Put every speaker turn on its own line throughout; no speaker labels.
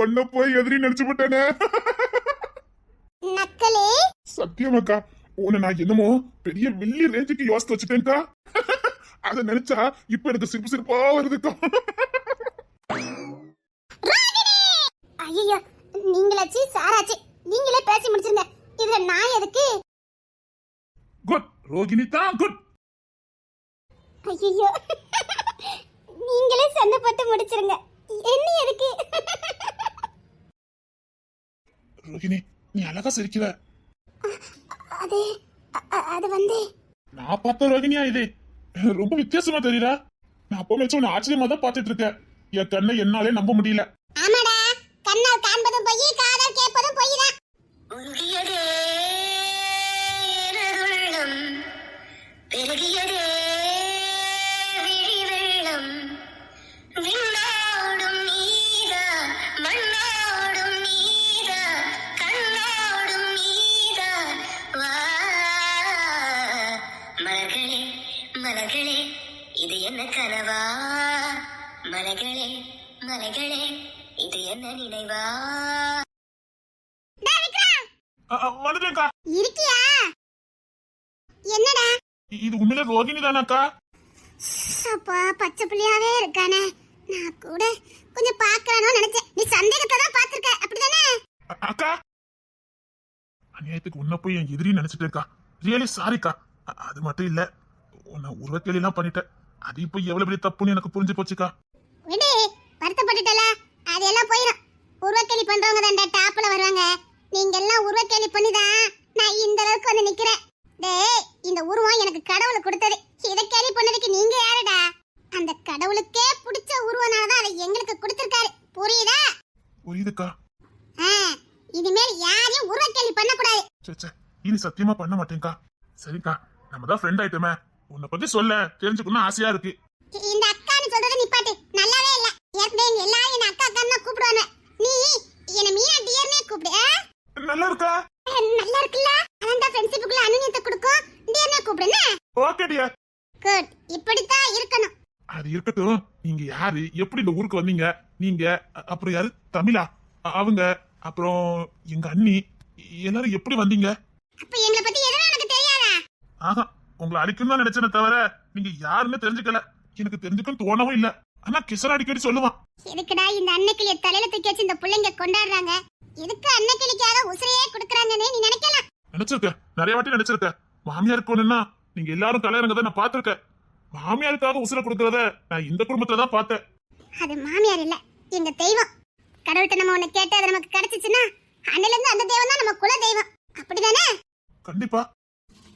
உன்ன போய் எதிரி நினைச்சு விட்டேனே
நக்கலே.
சத்தியமாக்கா உன்னை நான் என்னமோ பெரிய மில்லி ரேஞ்சுக்கு யோசித்து வச்சுட்டேன்க்கா. அத நினைச்சா இப்ப எனக்கு சிரிப்பு சிரிப்பா வருதுக்கா.
ஐயோ நீங்களாச்சு சாராச்சு. நீங்களே பேசி முடிச்சிருங்க. இதுல நான் எதுக்கு?
குட் ரோகிணி தான் குட்
ஐயோ நீங்களே சண்டைப்பட்டு முடிச்சிருங்க. என்ன எதுக்கு
ரோகிணி நீ அழகா சிரிக்கிற.
அது அது வந்து
நான் பார்த்த ரோகிணியா இது? ரொம்ப வித்தியாசமா தெரியுதா? நான் அப்போ வச்சு உன்னை ஆச்சரியமா தான் பார்த்துட்டு இருக்கேன். என் கண்ணை என்னாலே நம்ப முடியல.
ஆமாடா கண்ணால் காண்பதும் பொய் காதால் கேட்பதும் பொய் தான்
உருகியதே பெருகியதே இது என்ன கனவா? மலர்களே மலர்களே இது என்ன நினைவா?
வந்துட்டேன்க்கா.
இருக்கியா? என்னடா?
இது உண்மையில ரோகிணி தானாக்கா.
அப்பா பச்சை புள்ளியாவே இருக்கானே. நான் கூட கொஞ்சம் பார்க்கலாம்னு நினைச்சேன். நீ சந்தேகத்தை தான் பார்த்திருக்க. அப்படிதானே?
அக்கா. அநியாயத்துக்கு உன்னை போய் என் எதிரி நினைச்சிட்டேன்க்கா. ரியலி சாரிக்கா அது மட்டும் இல்ல. உன்னை உருவக்கேலிலாம் பண்ணிட்டேன். அது இப்போ எவ்வளவு பெரிய தப்புன்னு எனக்கு புரிஞ்சு போச்சுக்கா.
விடு வருத்தப்பட்டுட்டல. அதெல்லாம் போயிடும் உருவக்கேலி பண்றவங்க தான் டாப்ல வருவாங்க. நீங்க எல்லாம் உருவக்கேலி பண்ணிதான் நான் இந்த அளவுக்கு வந்து நிக்கிறேன். டேய் இந்த உருவம் எனக்கு கடவுள் கொடுத்தது. இதை கேலி பண்ணதுக்கு நீங்க யாருடா? அந்த கடவுளுக்கே பிடிச்ச உருவனால தான் அதை எங்களுக்கு கொடுத்திருக்காரு. புரியுதா?
புரியுதுக்கா.
இனிமேல் யாரையும் உருவக்கேலி பண்ணக்கூடாது.
சே சே இனி சத்தியமா பண்ண மாட்டேன்க்கா. சரிக்கா நம்ம தான் ஃப்ரெண்ட் ஆயிட்டோமே. உன்னை பத்தி சொல்ல தெரிஞ்சுக்கணும் ஆசையா இருக்கு.
இந்த அக்கான்னு சொல்றது நிப்பாட்டு. நல்லாவே இல்ல. ஏற்கனவே எங்க எல்லாரும் என்ன அக்கா அக்கான்னு கூப்பிடுவாங்க. நீ என்ன மீனா டியர்னே கூப்பிடு?
நல்லா இருக்கா?
நல்லா இருக்குல்ல. அதான் ஃப்ரெண்ட்ஷிப்புக்குள்ள அனுநியத்தை கொடுக்கும். டியர்னே கூப்பிடுனே
ஓகே டியர்
குட் இப்படித்தான் இருக்கணும்.
அது இருக்கட்டும். நீங்க யாரு? எப்படி இந்த ஊருக்கு வந்தீங்க? நீங்க அப்புறம் யாரு? தமிழா? அவங்க? அப்புறம் எங்க அண்ணி? எல்லாரும் எப்படி வந்தீங்க?
அப்ப எங்களை பத்தி எதுவும் எனக்கு தெரியாதா?
ஆஹா. உங்களை அடிக்கணும் தான் நினைச்சேனே தவிர நீங்க யாருன்னு தெரிஞ்சுக்கல. எனக்கு தெரிஞ்சுக்கணும் தோணவும் இல்ல. ஆனா கிஷோர் அடிக்கடி சொல்லுவான்.
எதுக்குடா இந்த அன்னைக்கிளிய தலையில தூக்கி வச்சு இந்த பிள்ளைங்க கொண்டாடுறாங்க? எதுக்கு அன்னைக்கிளிக்காக உசிரையே கொடுக்குறாங்கன்னு நீ நினைக்கலாம்
நினைச்சிருக்க நிறைய வாட்டி நினைச்சிருக்க மாமியாருக்கு ஒண்ணுன்னா நீங்க எல்லாரும் கல்யாணங்க நான் பார்த்திருக்கேன். மாமியாருக்காக உசுர கொடுக்கறத நான் இந்த குடும்பத்துல தான் பார்த்தேன்.
அது மாமியார் இல்ல எங்க தெய்வம். கடவுள்கிட்ட நம்ம ஒண்ணு கேட்டு அது நமக்கு கிடைச்சிச்சுன்னா அன்னில இருந்து அந்த தெய்வம் தான் நம்ம குல தெய்வம் அப்படிதானே?
கண்டிப்பா.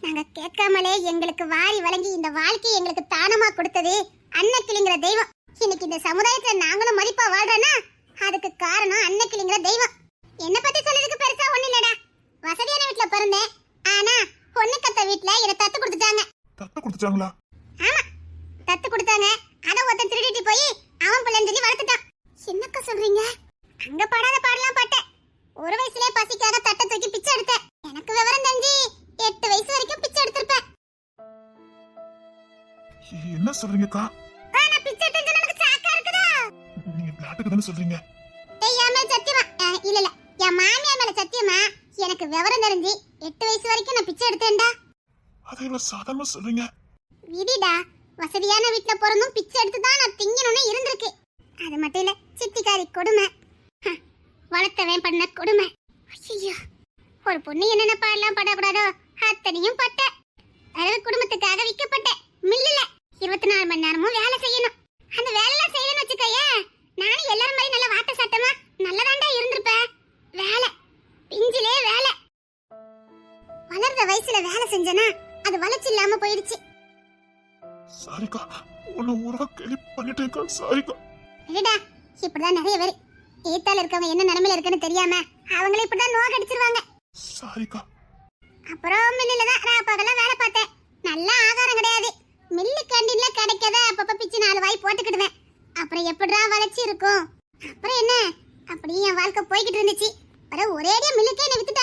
நாங்க கேட்காமலே எங்களுக்கு வாரி வழங்கி இந்த வாழ்க்கையை எங்களுக்கு தானமா கொடுத்தது அன்னக்கிளிங்கிற தெய்வம். இன்னைக்கு இந்த சமுதாயத்துல நாங்களும் மதிப்பா வாழ்றோம்னா அதுக்கு காரணம் அன்னக்கிளிங்கிற தெய்வம். என்ன பத்தி சொல்றதுக்கு பெருசா ஒண்ணு இல்லடா. வசதியான வீட்ல பிறந்தேன். ஆனா பொண்ணு கத்த வீட்ல என்ன தத்து கொடுத்துட்டாங்க.
தத்த கொடுத்துட்டாங்களா?
ஆமா. தத்து கொடுத்தாங்க. அத ஒருத்தன் திருடிட்டு போய் அவன் பிள்ளைன்னு சொல்லி வளர்த்துட்டான். என்னக்கா சொல்றீங்க? அங்க பாடாத பாடலாம் பாட்டேன். ஒரு வயசுலயே பசிக்காக தட்டை தூக்கி பிச்சை எடுத்தேன். எனக்கு சாக்கா இருக்குதா?
நீங்க விளையாட்டுக்கு தானே சொல்றீங்க.
இல்ல இல்ல. என் மாமியார் மேல சத்தியமா எனக்கு விவரம் தெரிஞ்சு எட்டு வயசு வரைக்கும் நான் பிச்சை எடுத்தேன்டா.
அதை இவ்வளவு சாதாரணமா சொல்றீங்க.
விதிடா வசதியான வீட்ல பிறந்தும் பிச்சை எடுத்து தான் நான் திங்கணும்னு இருந்திருக்கு. அது மட்டும் இல்ல சித்திக்காரி கொடுமை. வளர்த்தவன் பண்ண கொடுமை. ஐயோ ஒரு பொண்ணு என்னென்ன பாடலாம் படக்கூடாதோ அத்தனையும் பட்ட அதாவது குடும்பத்துக்காக விற்கப்பட்ட மில்லுல. இருபத்தி நாலு மணி நேரமும் வேலை செய்யணும். அந்த வேலையெல்லாம் செய்யணும்னு வச்சுக்கோயே நானும் எல்லாரும் மாதிரி நல்ல வாட்ட சட்டமா நல்லதாண்டா இருந்திருப்பேன் வேலை பிஞ்சிலே வேலை. வளர்ந்த வயசுல வேலை செஞ்சனா அது வளர்ச்சி இல்லாம போயிடுச்சு.
சாரிக்கா உன்னை உருவ கேலி பண்ணிட்டேக்கா சாரிக்கா.
விடுடா இப்படிதான் நிறைய பேர். ஏத்தால இருக்கவங்க என்ன நிலைமையில இருக்குன்னு தெரியாம அவங்களே இப்படிதான் நோக அடிச்சிருவாங்க.
சாரிக்கா.
அப்புறம் மில்லுல தான் நான் பகலாம் வேலை பார்த்தேன். நல்ல ஆகாரம் கிடையாது. மில்லு கேண்டீன்ல கிடைக்காத அப்பப்ப பிச்சு நாலு வாய் போட்டுக்கிடுவேன். அப்புறம் எப்படிடா வளர்ச்சி இருக்கும்? அப்புறம் என்ன? அப்படியே என் வாழ்க்கை போய்கிட்டு இருந்துச்சு. அப்புறம் ஒரேடியா மில்லுக்கே என்ன வித்துட்டாங்க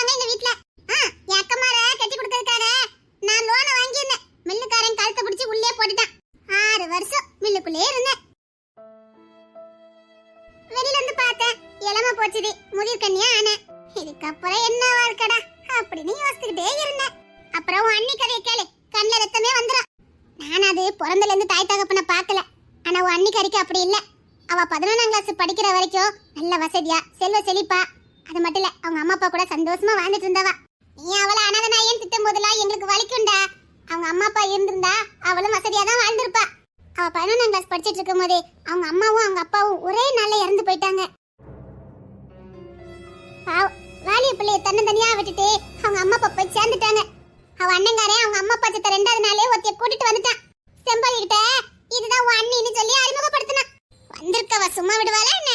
படிக்கிற வரைக்கும் நல்ல வசதியா செல்வ செழிப்பா. அது மட்டும் இல்ல அவங்க அம்மா அப்பா கூட சந்தோஷமா வாழ்ந்துட்டு இருந்தவா? நீ அவளை அனாத திட்டம் திட்டும் போதெல்லாம் எங்களுக்கு வலிக்கும்டா. அவங்க அம்மா அப்பா இருந்திருந்தா அவளும் வசதியா தான் வாழ்ந்திருப்பா. அவ பதினொன்றாம் கிளாஸ் படிச்சிட்டு இருக்கும் போதே அவங்க அம்மாவும் அவங்க அப்பாவும் ஒரே நாள்ல இறந்து போயிட்டாங்க. வாலிய பிள்ளைய தன்னந்தனியா விட்டுட்டு அவங்க அம்மா அப்பா போய் சேர்ந்துட்டாங்க. அவ அண்ணங்காரே அவங்க அம்மா அப்பா செத்த ரெண்டாவது நாளே ஒருத்தைய கூட்டிட்டு வந்துட்டான். செம்பல் கிட்ட இதுதான் உன் அண்ணின்னு சொல்லி அறிமுகப்படுத்தினான். வந்திருக்கவ சும்மா விடுவாளா என்ன?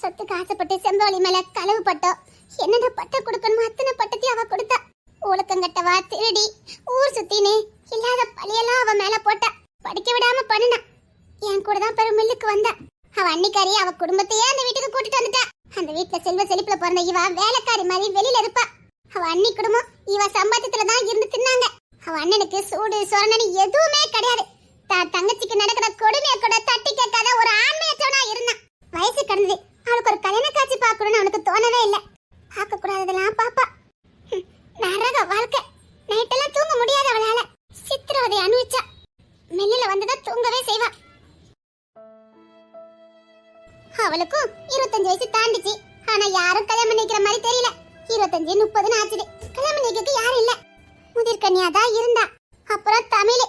சொத்துக்கு ஆசைப்பட்டு செம்பவளி மேல களவு பட்டோம் என்னென்ன பட்டம் கொடுக்கணுமோ அத்தனை பட்டத்தையும் அவ கொடுத்தா. ஒழுக்கங்கட்டவா திருடி ஊர் சுத்தினே இல்லாத பழியெல்லாம் அவ மேல போட்டா. படிக்க விடாம பண்ணுனா. என் கூட தான் பெரும் மில்லுக்கு வந்தா. அவ அன்னிக்காரி அவ குடும்பத்தையே அந்த வீட்டுக்கு கூட்டிட்டு வந்துட்டா. அந்த வீட்டுல செல்வ செழிப்புல பிறந்த இவ வேலைக்காரி மாதிரி வெளியில இருப்பா. அவ அண்ணி குடும்பம் இவ சம்பாத்தியத்துல தான் இருந்து தின்னாங்க. அவ அண்ணனுக்கு சூடு சொரணனு எதுவுமே கிடையாது. தான் தங்கச்சிக்கு நடக்கிற கொடுமையை கூட தட்டி கேட்காத ஒரு ஆண்மையற்றவனா இருந்தான். வயசு கடந்தது அவளுக்கு ஒரு கல்யாண காட்சி பார்க்கணும்னு அவனுக்கு தோணவே இல்லை. பார்க்க கூடாததெல்லாம் பாப்பா நரக வாழ்க்கை. நைட்டெல்லாம் தூங்க முடியாது அவளால. சித்திரவதை அனுபவிச்சா. மெல்லில வந்துதான் தூங்கவே செய்வா. அவளுக்கும் இருபத்தஞ்சு வயசு தாண்டிச்சு. ஆனா யாரும் கல்யாணம் பண்ணிக்கிற மாதிரி தெரியல. இருபத்தஞ்சு முப்பதுன்னு ஆச்சுது. கல்யாணம் பண்ணிக்கிறதுக்கு யாரும் இல்ல. முதிர்கன்யா தான் இருந்தா அப்புறம் தமிழ்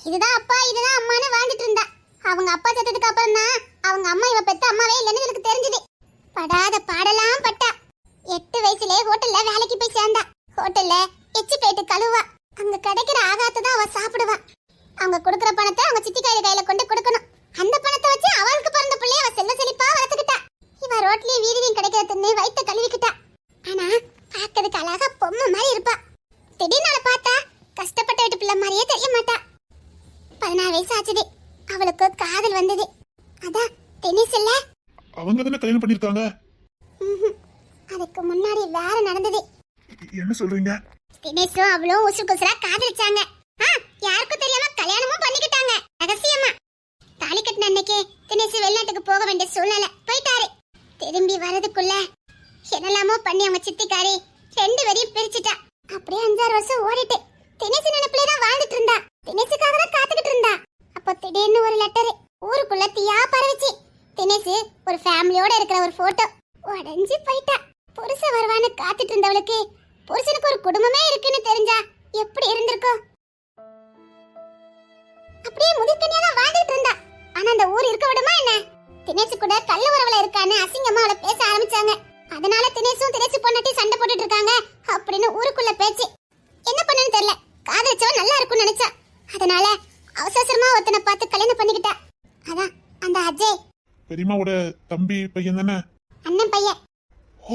இதுதான் அப்பா இதுதான் அம்மான்னு வாழ்ந்துட்டு இருந்தா அவங்க அப்பா செத்ததுக்கு அப்புறம் தான் அவங்க அம்மா இவ பெத்த அம்மாவே இல்லைன்னு எனக்கு தெரிஞ்சது படாத பாடலாம் பட்டா எட்டு வயசுலயே ஹோட்டல்ல வேலைக்கு போய் சேர்ந்தா ஹோட்டல்ல எச்சி போயிட்டு கழுவா அங்க கிடைக்கிற ஆகாத்தை தான் அவ சாப்பிடுவா அவங்க கொடுக்குற பணத்தை அவங்க சித்தி கையில கையில கொண்டு கொடுக்கணும் அந்த பணத்தை வச்சு அவளுக்கு பிறந்த பிள்ளைய அவ செல்ல செழிப்பா வளர்த்துக்கிட்டா இவ ரோட்லயே வீதியும் கிடைக்கிற தின்னு வயித்த கழுவிக்கிட்டா ஆனா பார்க்கறதுக்கு அழகா பொம்மை மாதிரி இருப்பா திடீர்னு அவளை பார்த்தா கஷ்டப்பட்ட வீட்டு பிள்ளை மாதிரியே தெரிய மாட்டா பதினாறு வயசு ஆச்சுது அவளுக்கு காதல் வந்தது அதான் டென்னிஸ் இல்ல
அவங்க தானே கல்யாணம் பண்ணிருக்காங்க.
அதுக்கு முன்னாடி வேற நடந்தது.
என்ன சொல்றீங்க?
தினேஷும் அவளும் உசு குசுரா காதலிச்சாங்க. ஆ, யாருக்கும் தெரியாம கல்யாணமும் பண்ணிக்கிட்டாங்க. ரகசியமா. தாலி கட்டின அன்னைக்கு தினேஷ் வெளிநாட்டுக்கு போக வேண்டிய சூழ்நிலை போயிட்டாரு. திரும்பி வரதுக்குள்ள என்னெல்லாமோ பண்ணி அவங்க சித்திக்காரி ரெண்டு பேரையும் பிரிச்சுட்டா. அப்படியே அஞ்சாறு வருஷம் ஓடிட்டு தினேஷ் நினைப்பிலே தான் வாழ்ந்துட்டு இருந்தா. தினேஷுக்காக தான் காத்துக்கிட்டு இருந்தா. அப்போ திடீர்னு ஒரு லெட்டர் ஊருக்குள்ள தீயா பரவிச்சு. தினேஷ் ஒரு ஃபேமிலியோட இருக்கிற ஒரு போட்டோ உடஞ்சி போயிட்டா. புருஷன் வருவான்னு காத்துட்டு இருந்தவளுக்கு புருஷனுக்கு ஒரு குடும்பமே இருக்குன்னு தெரிஞ்சா எப்படி இருந்திருக்கும் அப்படியே முதிர்கனியா தான் வாழ்ந்துட்டு இருந்தா. ஆனா அந்த ஊர் இருக்க விடுமா என்ன? தினேஷ் கூட கள்ள உறவுல இருக்கான்னு அசிங்கமா அவளை பேச ஆரம்பிச்சாங்க. அதனால தினேஷும் தினேஷ் பொண்ணட்டி சண்டை போட்டுட்டு இருக்காங்க அப்படின்னு ஊருக்குள்ள பேச்சு. என்ன பண்ணனு தெரியல. காதலிச்சவன் நல்லா இருக்கும்னு நினைச்சா. அதனால அவசரமா ஒருத்தனை பார்த்து கல்யாணம் பண்ணிக்கிட்டா. அதான் அந்த அஜய்.
பெரியம்மாவோட தம்பி பையன் தானே?
அண்ணன் பையன்.
ஓ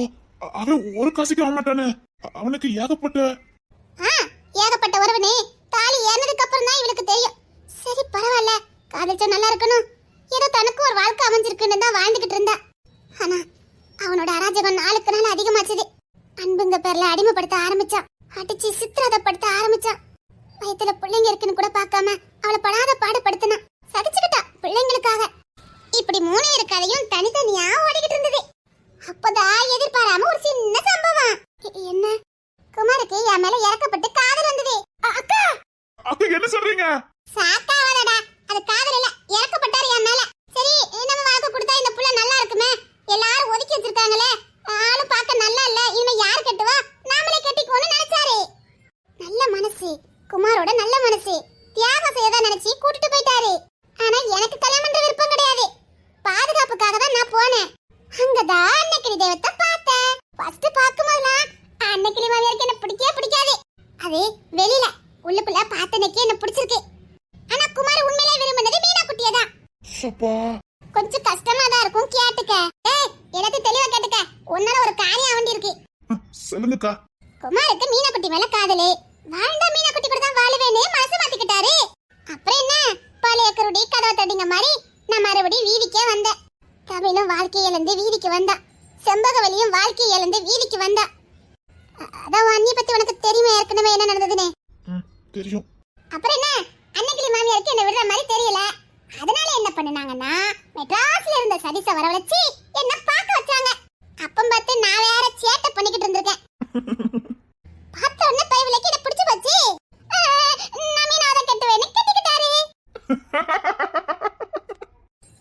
அவன் ஒரு காசுக்கு ஆக மாட்டானே அவனுக்கு ஏகப்பட்ட
ஆ ஏகப்பட்ட உறவுனே. தாலி ஏறினதுக்கு அப்புறம் தான் இவளுக்கு தெரியும். சரி பரவாயில்ல. காதலிச்சா நல்லா இருக்கணும். ஏதோ தனக்கு ஒரு வாழ்க்கை அமைஞ்சிருக்குன்னு தான் வாழ்ந்துகிட்டு இருந்தா ஆனா அவனோட அராஜகம் நாளுக்கு நாள் அதிகமாச்சுது. அன்புங்க பேர்ல அடிமைப்படுத்த ஆரம்பிச்சான். அடிச்சு சித்திரவதைப்படுத்த ஆரம்பிச்சான். வயித்துல பிள்ளைங்க இருக்குன்னு கூட பார்க்காம அவளை படாத பாடுபடுத்தினா சகிச்சுக்கிட்டா பிள்ளைங்களுக்காக. இப்படி மூணு இருக்காதையும் தனித்தனியா ஓடிக்கிட்டு இருந்தது. அப்பதான் எதிர்பாராம ஒரு சின்ன சம்பவம். என்ன? குமாருக்கு என் மேல இறக்கப்பட்டு காதல் வந்தது. அக்கா!
அக்கா என்ன சொல்றீங்க?
சாக்காவாதடா அது காதல் இல்ல இறக்கப்பட்டாரு என் மேல. சரி நம்ம வாழ்க்கை கொடுத்தா இந்த புள்ள நல்லா இருக்குமே? எல்லாரும் ஒதுக்கி வச்சிருக்காங்களே ஆளும் பார்க்க நல்லா இல்ல இனிமே யார் கட்டுவா நாமளே கட்டிக்குவோம்னு நினைச்சாரு நல்ல மனசு குமாரோட நல்ல மனசு தியாகம் செய்யதா நினைச்சு கூட்டிட்டு போயிட்டாரு ஆனா எனக்கு கல்யாணம் பண்ற விருப்பம் கிடையாது பாதுகாப்புக்காக தான் நான் போனேன் அங்கதான் அன்னைக்கிளி தெய்வத்தை பார்த்தேன் ஃபர்ஸ்ட் பார்க்கும்போதெல்லாம் அன்னைக்கிளி மாமியாருக்கு என்ன பிடிக்கவே பிடிக்காது அது வெளியில உள்ளுக்குள்ள பார்த்தனைக்கு என்ன பிடிச்சிருக்கு ஆனா குமார் உண்மையிலே விரும்பினது மீனா குட்டியை தான்
அப்பா
கொஞ்சம் கஷ்டமா தான் இருக்கும் கேட்டுக்க ஏய் எல்லாத்தையும் தெளிவா கேட்டுக்க உன்னால ஒரு காரியம் ஆண்டி இருக்கு
அ, சொல்லுங்கக்கா
குமாருக்கு மீனா குட்டி மேல காதலு வாழ்ந்தா மீனா குட்டி கூட தான் வாழுவேன்னு மனசு மாத்திக்கிட்டாரு அப்புறம் என்ன பழைய கருடி கதவை தட்டிங்க மாதிரி நான் மறுபடியும் வீதிக்கே வந்தேன் தமிழும் வாழ்க்கையை இழந்து வீதிக்கு வந்தா செம்பகவலியும் வாழ்க்கையை இழந்து வீதிக்கு வந்தா அ- அதான் உன் அண்ணியை பத்தி உனக்கு தெரியுமா ஏற்கனவே என்ன நடந்ததுன்னு
ம், தெரியும்
அப்புறம் என்ன அன்னைக்கிளி மாமியாருக்கு என்ன விடுற மாதிரி தெரியல அதனால என்ன பண்ணுனாங்கன்னா மெட்ராஸ்ல இருந்த சதீஸ வரவழைச்சு என்ன பார்க்க வச்சாங்க பார்த்து நான் வேற சேட்டை பண்ணிக்கிட்டு இருந்திருக்கேன் பார்த்த உடனே பயவிலைக்கு என்ன பிடிச்சு போச்சு ஆஹ், நவீனாவை கட்டுவேன்னு கட்டிக்கிட்டாரு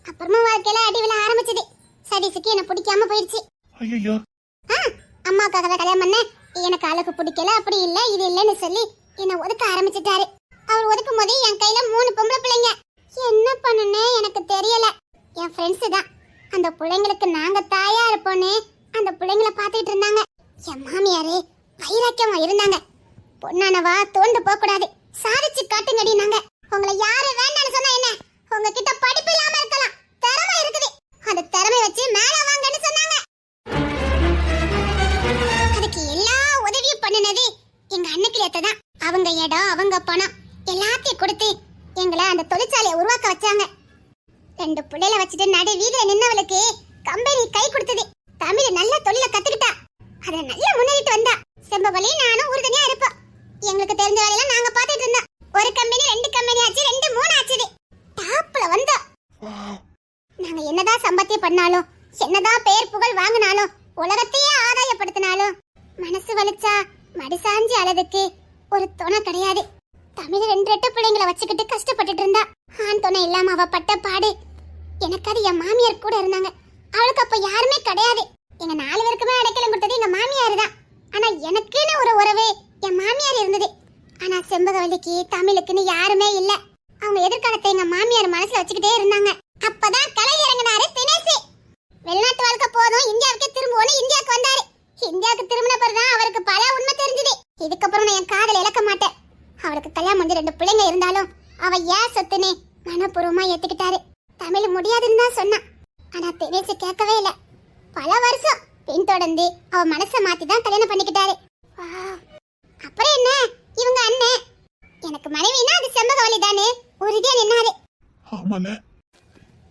அப்புறமா வாழ்க்கையில அடி விழ ஆரம்பிச்சது என்ன பிடிக்காம போயிடுச்சு.
ஐயோ
ஆ, அம்மாவுக்காக தான் கல்யாணம் பண்ண எனக்கு அழகு பிடிக்கல அப்படி இல்ல இது இல்லைன்னு சொல்லி என்ன ஒதுக்க ஆரம்பிச்சிட்டாரு. அவர் ஒதுக்கும் போது என் கையில மூணு பொம்பளை பிள்ளைங்க. என்ன பண்ணனே எனக்கு தெரியல. என் ஃப்ரெண்ட்ஸ் தான். அந்த பிள்ளைங்களுக்கு நாங்க தாயா இருப்போன்னு அந்த பிள்ளைங்கள பார்த்துட்டு இருந்தாங்க. என் மாமியாரு வைராக்கியமா இருந்தாங்க. பொண்ணானவா தோண்டு போக கூடாது சாதிச்சு காட்டுங்கடினாங்க உங்களை யாரு வேண்டாம்னு சொன்னா என்ன? உங்ககிட்ட படிப்பு இல்லாம இருக்கலாம். திறமை இருக்குது. அந்த திறமை வச்சு மேல வாங்கன்னு சொன்னாங்க. அதுக்கு எல்லா உதவியும் பண்ணுனது எங்க அன்னைக்கு தான். அவங்க இடம் அவங்க பணம் எல்லாத்தையும் கொடுத்து எங்களை அந்த தொழிற்சாலையை உருவாக்க வச்சாங்க. ரெண்டு பிள்ளைல வச்சுட்டு நடு வீதியில நின்னவளுக்கு கம்பெனி கை கொடுத்தது. தமிழ் நல்ல தொழில கத்துக்கிட்டா. அத நல்லா முன்னேறிட்டு வந்தா. செம்பவழி நானும் உறுதுணையா இருப்போம். எங்களுக்கு தெரிஞ்ச வேலையெல்லாம் நாங்க பாத்துட்டு இருந்தோம். ஒரு கம்பெனி ரெண்டு கம்பெனி ஆச்சு ரெண்டு மூணு ஆச்சுது டாப்ல
வந்தோம்.
நாங்க என்னதான் சம்பாத்தியம் பண்ணாலும் என்னதான் பேர் புகழ் வாங்கினாலும் உலகத்தையே ஆதாயப்படுத்தினாலும் மனசு வலிச்சா மடிசாஞ்சி அளவுக்கு ஒரு துணை கிடையாது. தமிழ் ரெண்டு ரெட்டு பிள்ளைங்களை வச்சுக்கிட்டு கஷ்டப்பட்டுட்டு இருந்தா ஆண் துணை இல்லாம அவ பட்ட பாடு. எனக்கு அது என் மாமியார் கூட இருந்தாங்க. அவளுக்கு அப்ப யாருமே கிடையாது. எங்க நாலு பேருக்குமே அடைக்கலம் கொடுத்தது எங்க மாமியார் தான் ஆனா எனக்குன்னு ஒரு உறவு என் மாமியார் இருந்தது. ஆனா செம்பகவல்லிக்கு தமிழுக்குன்னு யாருமே இல்ல. அவங்க எதிர்காலத்தை எங்க மாமியார் மனசுல வச்சுக்கிட்டே இருந்தாங்க. அப்பதான் கலை இறங்கினாரு தினேஷ். வெளிநாட்டு வாழ்க்கை போதும் இந்தியாவுக்கு திரும்புவோன்னு இந்தியாவுக்கு வந்தாரு. இந்தியாவுக்கு திரும்பின பிறகுதான் அவருக்கு பல உண்மை தெரிஞ்சது. இதுக்கப்புறம் நான் என் காதல் இழக்க மாட்டேன். அவருக்கு கல்யாணம் வந்து ரெண்டு பிள்ளைங்க இருந்தாலும் அவ ஏன் சொத்துன்னு மனப்பூர்வமா ஏத்துக்கிட்டாரு. தமிழ் முடியாதுன்னு தான் சொன்னான். ஆனா தினேஷ் கேட்கவே இல்லை. பல வருஷம் பின் தொடர்ந்து அவ மனசை மாத்தி தான் கல்யாணம் பண்ணிக்கிட்டாரு. அப்புறம் என்ன? இவங்க அண்ணன். எனக்கு மனைவினா அது செம்பகவலி தானே உறுதியா நின்னாரு.
ஆமாண்ணே.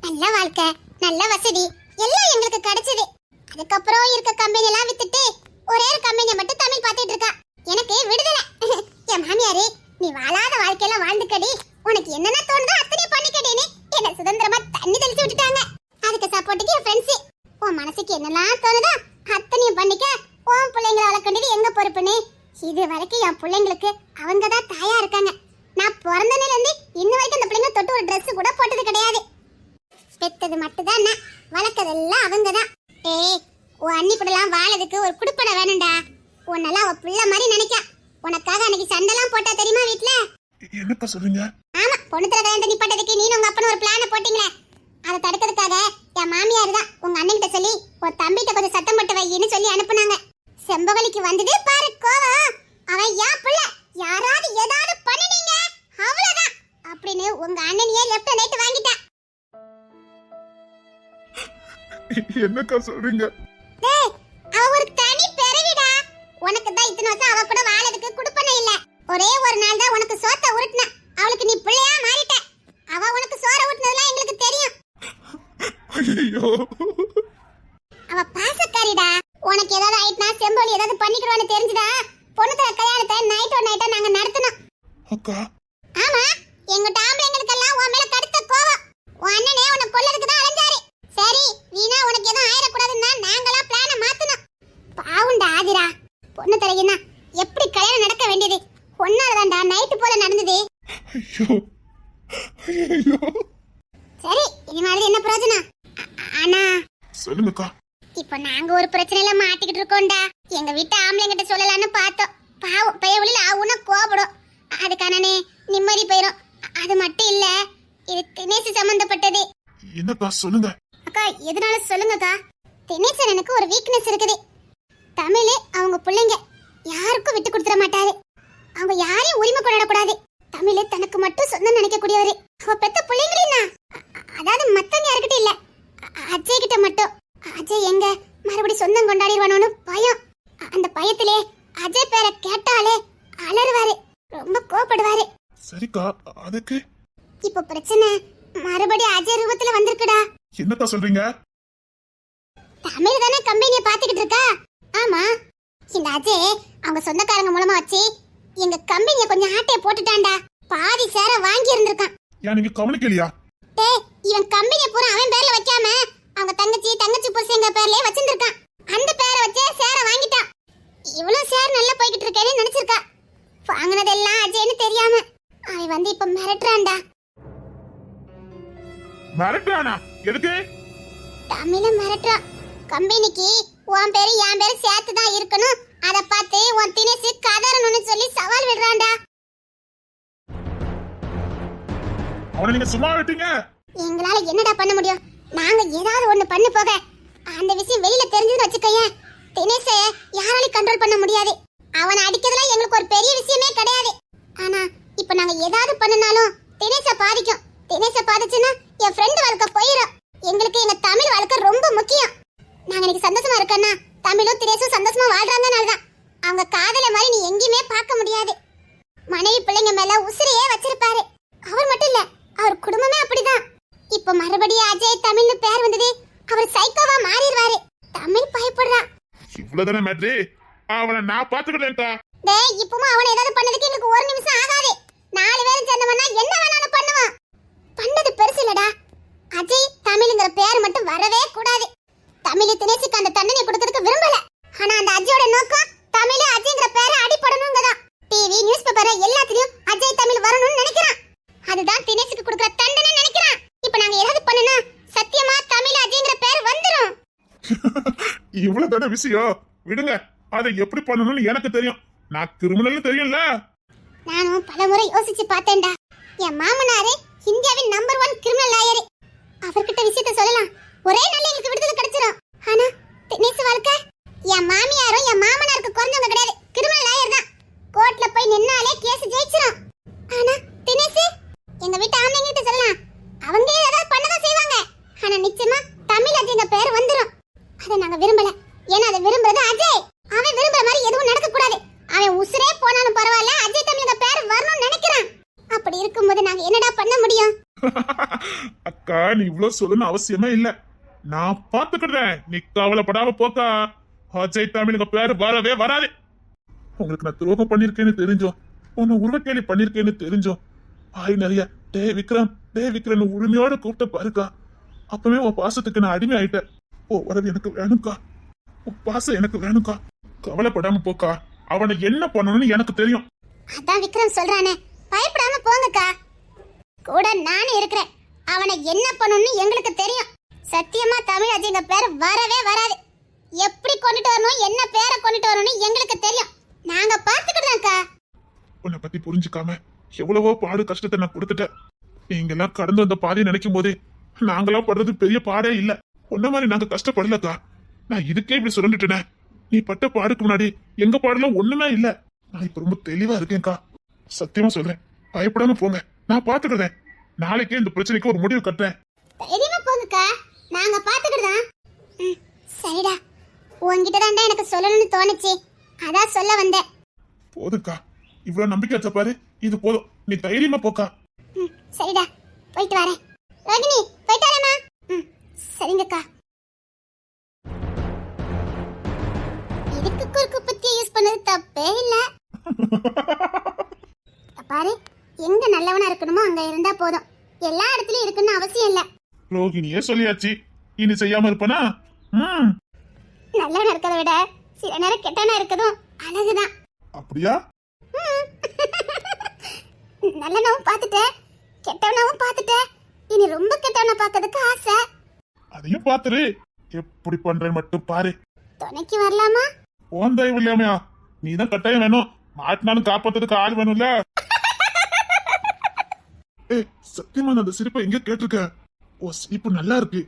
நல்ல வாழ்க்கை நல்ல வசதி எல்லாம் எங்களுக்கு கிடைச்சது. அதுக்கப்புறம் இருக்க கம்பெனி எல்லாம் வித்துட்டு ஒரே ஒரு கம்பெனியை மட்டும் தமிழ் பார்த்துட்டு இருக்கா. எனக்கு விடுதலை. என் மாமியாரே நீ வாழாத வாழ்க்கையில வாழ்ந்துக்கடி. உனக்கு என்னென்ன தோணுதோ அத்தனை பண்ணிக்கடின்னு என்ன சுதந்திரமா தண்ணி தெளிச்சு விட்டுட்டாங்க. அதுக்கு சப்போர்ட்டுக்கு என் ஃப்ரெண்ட்ஸ் உன் மனசுக்கு என்னெல்லாம் தோணுதோ அத்தனையும் பண்ணிக்க உன் பிள்ளைங்களை வளர்க்கண்டியது எங்க பொறுப்புன்னு. இது வரைக்கும் என் பிள்ளைங்களுக்கு அவங்க தான் தாயா இருக்காங்க. நான் பிறந்ததுல இருந்து இன்ன வரைக்கும் அந்த பிள்ளைங்க தொட்டு ஒரு Dress கூட போட்டது கிடையாது பெத்தது மட்டும்தான் நான் வளர்க்கறதெல்லாம் அவங்க தான் ஏய் உன் அண்ணி கூடலாம் வாழறதுக்கு ஒரு குடுப்பனை வேணும்டா. உன்னெல்லாம் அவ பிள்ளை மாதிரி நினைக்கா. உனக்காக அன்னைக்கு சண்டைலாம் போட்டா தெரியுமா வீட்ல?
என்னக்கா சொல்றீங்க?
ஆமா பொண்ணு தர கல்யாணத்தை நிப்பாட்டதுக்கு நீனும் உங்க அப்பனும் ஒரு பிளான போட்டீங்களே. அதை தடுக்கிறதுக்காக என் மாமியார் தான் உங்க அண்ணன்கிட்ட சொல்லி ஒரு தம்பிகிட்ட கொஞ்சம் சத்தம் போட்டு வையின்னு சொல்லி அனுப்புனாங்க. செம்பகலிக்கு வந்தது பாரு கோவம். அவன் என் பிள்ளை. யாராவது ஏதாவது பண்ணினீங்க? அவ்வளவுதான். அப்படின்னு உங்க அண்ணனையே லெஃப்ட் நைட் வாங்கிட்டா.
என்னக்கா சொல்றீங்க?
அவ ஒரு தனி பிறவிடா உனக்கு தான் இத்தனை வருஷம் அவ கூட வாழறதுக்கு குடுப்பனை இல்ல. ஒரே ஒரு நாள் தான் உனக்கு சோத்த உருட்டுன அவளுக்கு நீ பிள்ளையா மாறிட்ட. அவ உனக்கு சோற ஊட்டுனதெல்லாம் எங்களுக்கு தெரியும்.
ஐயோ
அவ பாசக்காரிடா. உனக்கு ஏதாவது ஆயிட்டுனா செம்பொலி ஏதாவது பண்ணிக்கிறோன்னு தெரிஞ்சுதா? பொண்ணு தர கல்யாணத்தை நைட் ஒரு நைட்டா நாங்க நடத்தணும்.
அக்கா
ஆமா எங்க ஆம்பளைங்களுக்கெல்லாம் உன் மேல கடுத்த கோவம் உன் அண்ணனே உன்னை கொல்லதுக்கு தான் அலைஞ்சாரு சரி வீணா உனக்கு எதுவும் ஆயிடக்கூடாதுன்னா நாங்களா பிளான மாத்தணும் பாவுண்டா ஆதிரா பொண்ணு தரகினா எப்படி கல்யாணம் நடக்க வேண்டியது ஒன்னாலதான்டா நைட்டு போல நடந்தது.
ஐயோ. ஐயோ.
சரி இது மாதிரி என்ன பிரயோஜனம்? ஆனா
சொல்லுங்கக்கா.
இப்போ நாங்க ஒரு பிரச்சனையில மாட்டிக்கிட்டு இருக்கோம்டா. எங்க வீட்டு ஆம்பளைங்கிட்ட சொல்லலாம்னு பார்த்தோம். பாவம் பையவழியில ஆகும்னா கோபடும் அதுக்கானே நிம்மதி போயிடும் அது மட்டும் இல்ல இது தினேஷ் சம்பந்தப்பட்டது.
என்னக்கா சொல்லுங்க.
அக்கா எதனால சொல்லுங்கக்கா தினேஷ் எனக்கு ஒரு வீக்னஸ் இருக்குது. தமிழ் அவங்க பிள்ளைங்க யாருக்கும் விட்டு கொடுத்துட மாட்டாரு. அவங்க யாரையும் உரிமை கொண்டாடக்கூடாது. தமிழ் தனக்கு மட்டும் சொந்தம் நினைக்கக்கூடியவரு. அவ பெத்த பிள்ளைங்களா அதாவது மத்தவங்க யாருக்கிட்ட இல்ல. அஜய் கிட்ட மட்டும். அஜய் எங்க? மறுபடி சொந்தம் கொண்டாடிடுவானோன்னு பயம். அந்த பயத்திலே அஜய் பேரை கேட்டாலே அலறுவாரு. ரொம்ப கோபப்படுவாரு
சரிக்கா அதுக்கு?
இப்போ பிரச்சனை மறுபடி அஜய் ரூபத்துல வந்திருக்குடா.
என்னக்கா சொல்றீங்க?
தமிழ் தானே கம்பெனியை பாத்துக்கிட்டு இருக்கா? ஆமா. இந்த அஜய் அவங்க சொந்தக்காரங்க மூலமா வச்சு எங்க கம்பெனிய கொஞ்சம் ஆட்டைய போட்டுட்டான்டா. பாதி சேர வாங்கி இருந்திருக்கான்
ஏன் நீங்க கவனிக்கலையா?
டேய் இவன் கம்பெனிய பூரா அவன் பேர்ல வைக்காம அவங்க தங்கச்சி தங்கச்சி புருஷங்க பேர்லயே வச்சிருந்திருக்கான். அந்த பேரை வச்சே சேர வாங்கிட்டான். இவ்வளவு சேர் நல்லா போய்கிட்டு இருக்கேன்னு நினைச்சிருக்கா. வாங்கினதெல்லாம் அஜய்னு தெரியாம அவன் வந்து இப்ப மிரட்டுறான்டா.
மிரட்டுறானா? எதுக்கு?
தமிழ மிரட்டுறான். கம்பெனிக்கு உன் பேரு என் பேரு சேர்த்து தான் இருக்கணும். அத பார்த்து உன் தினேசு கதறணும்னு சொல்லி சவால் விடுறான்டா.
அவனை நீங்க சும்மா விட்டீங்க.
எங்களால என்னடா பண்ண முடியும்? நாங்க ஏதாவது ஒண்ணு பண்ணு போக. அந்த விஷயம் வெளியில தெரிஞ்சதுன்னு வச்சுக்கோயேன். தினேச யாராலையும் கண்ட்ரோல் பண்ண முடியாது. அவனை அடிக்கிறதுல எங்களுக்கு ஒரு பெரிய விஷயமே கிடையாது. ஆனா இப்ப நாங்க ஏதாவது பண்ணினாலும் தினேச பாதிக்கும். தினேச பாதிச்சுன்னா என் ஃப்ரெண்ட் வாழ்க்கை போயிடும் எங்களுக்கு எங்க தமிழ் வாழ்க்கை ரொம்ப முக்கியம் நாங்க இன்னைக்கு சந்தோஷமா இருக்கோம்னா தமிழும் தினேசும் சந்தோஷமா வாழ்றாங்கனால தான் அவங்க காதல மாதிரி நீ எங்கேயுமே பார்க்க முடியாது மனைவி பிள்ளைங்க மேல உசிரையே வச்சிருப்பாரு அவர் மட்டும் இல்ல அவர் குடும்பமே அப்படிதான் இப்ப மறுபடியும் அஜய் தமிழ்னு பேர் வந்தது அவர் சைக்கோவா மாறிடுவாரு தமிழ் பயப்படுறான்
மேட்ரு அவனை நான் பாத்துக்கிட்டேன்க்கா
டேய் இப்பவும் அவன் ஏதாவது பண்ணதுக்கு எனக்கு ஒரு நிமிஷம் ஆகாது. நாலு பேரும் சேர்ந்தவனா என்ன வேணாலும் பண்ணுவான். பண்ணது பெருசு இல்லடா. அஜய் தமிழ்ங்கிற பேர் மட்டும் வரவே கூடாது. தமிழ் தினேசுக்கு அந்த தண்டனை கொடுக்கறதுக்கு விரும்பல. ஆனா அந்த அஜயோட நோக்கம் தமிழ் அஜய்ங்கிற பேரை அடிபடணுங்கதான் டிவி நியூஸ் பேப்பர் எல்லாத்துலயும் அஜய் தமிழ் வரணும்னு நினைக்கிறான். அதுதான் தினேசுக்கு கொடுக்கற தண்டனை நினைக்கிறான். இப்ப நாங்க ஏதாவது பண்ணுனா சத்தியமா தமிழ் அஜய்ங்கிற பேர் வந்துரும்.
இவ்வளவுதானே விஷயம்? விடுங்க அதை எப்படி பண்ணணும்னு எனக்கு தெரியும். நான் கிரிமினல் தெரியும்ல.
நானும் பலமுறை யோசிச்சு பார்த்தேன்டா. என் மாமனாரே இந்தியாவின் நம்பர் ஒன் கிரிமினல் லாயர் அவர்கிட்ட விஷயத்த சொல்லலாம். ஒரே நாள் எங்களுக்கு விடுதலை கிடைச்சிடும் ஆனா தினேஷ் வாழ்க்கை என் மாமியாரும் என் மாமனாருக்கு குறைஞ்சவங்க கிடையாது. கிரிமினல் லாயர் தான். கோர்ட்ல போய் நின்னாலே கேஸ் ஜெயிச்சிரும் ஆனா தினேஷ் எங்க வீட்டு ஆம்பளைங்க கிட்ட சொல்லலாம் அவங்க ஏதாவது பண்ணதான் செய்வாங்க ஆனா நிச்சயமா தமிழ் அஜய்ங்க பேர் வந்துரும் அதை நாங்க விரும்பல ஏன்னா அதை விரும்புறது அஜய் அவன் விரும்புற மாதிரி எதுவும் நடக்க கூடாது அவன் உசுரே போனாலும் பரவாயில்ல அஜய் தமிழுங்க பேர் வரணும்னு நினைக்கிறான் அப்படி இருக்கும்போது நாங்க என்னடா பண்ண முடியும்
அக்கா நீ இவ்வளவு சொல்லணும் அவசியமே இல்ல. நான் பாத்துக்கிடுறேன் நீ கவலைப்படாம போக்கா. அஜய் தமிழுங்க பேர் வரவே வராது. உங்களுக்கு நான் துரோகம் பண்ணிருக்கேன்னு தெரிஞ்சோம். உன்னை உருவக்கேலி பண்ணிருக்கேன்னு தெரிஞ்சோம். ஆய் நிறைய. டே விக்ரம். டே விக்ரம் உரிமையோட கூப்பிட்ட பாருக்கா. அப்பவே உன் பாசத்துக்கு நான் அடிமை ஆயிட்டேன் ஓ வரது எனக்கு வேணும்க்கா. உன் பாசம் எனக்கு வேணும்க்கா. கவலைப்படாம போக்கா. அவனை என்ன பண்ணணும்னு எனக்கு தெரியும்.
அதான் விக்ரம் சொல்றானே. பயப்படாம போங்கக்கா. கூட நானே இருக்கிறேன். அவனை என்ன பண்ணணும்னு எங்களுக்கு தெரியும். சத்தியமா தமிழ் அஜய்ங்க பேர் வரவே வராது. எப்படி கொண்டுட்டு வரணும் என்ன பேரை கொண்டுட்டு வரணும்னு எங்களுக்கு தெரியும். நாங்க பாத்துக்கிட்டோம்க்கா
உன்னை பத்தி புரிஞ்சுக்காம எவ்வளவோ பாடு கஷ்டத்தை நான் கொடுத்துட்டேன். நீங்க எல்லாம் கடந்து வந்த பாதையை நினைக்கும் போதே நாங்களாம் படுறது பெரிய பாடே இல்ல. உன்ன மாதிரி நாங்க கஷ்டப்படலக்கா. நான் இதுக்கே இப்படி சொல்லிட்டேனே நீ பட்ட பாடுக்கு முன்னாடி எங்க பாடலாம் ஒண்ணுமே இல்ல. நான் இப்ப ரொம்ப தெளிவா இருக்கேன்க்கா. சத்தியமா சொல்றேன். பயப்படாம போங்க. நான் பாத்துக்கிறேன் நாளைக்கே இந்த பிரச்சனைக்கு ஒரு முடிவு கட்டுறேன்.
தைரியமா போங்கக்கா. நாங்க பாத்துக்கிட்டோம் ம், சரிடா. உன்கிட்ட தான்டா எனக்கு சொல்லணும்னு தோணுச்சு. அதான் சொல்ல வந்தேன்.
போதுக்கா இவ்வளவு நம்பிக்கை வச்ச பாரு இது போதும். நீ தைரியமா போக்கா.
ம், சரிடா. போயிட்டு வரேன். ரோகிணி போயிட்டு வரேம்மா. ம் சரிங்கக்கா. இதுக்கு குறுக்கு பத்தி யூஸ் பண்ணது? தப்பே இல்ல. பாரு எங்க நல்லவனா இருக்கணுமோ அங்க இருந்தா போதும். எல்லா இடத்துலயும் இருக்குன்னு அவசியம் இல்ல.
ரோகிணியே சொல்லியாச்சு. இனி செய்யாம இருப்பனா? ம்.
நல்லவனா இருக்கிறத விட சில நேரம் கெட்டவனா இருக்கதும் அழகுதான்.
அப்படியா?
நல்லவனாவும் பார்த்துட்டேன். கெட்டவனாவும் பார்த்துட்டேன். இனி ரொம்ப கெட்டவனை பார்க்கறதுக்கு ஆசை.
அதையும் பாத்துரு எப்படி பண்றேன்னு மட்டும் பாரு.
துணைக்கு வரலாமா?
உன் தயவு இல்லாமையா? நீ தான் கட்டாயம் வேணும். மாட்டினாலும் காப்பாத்துறதுக்கு ஆள் வேணும்ல. ஏ சத்தியமா நான் அந்த சிரிப்பை எங்க கேட்டிருக்கேன் ஓ சிரிப்பு நல்லா இருக்கு.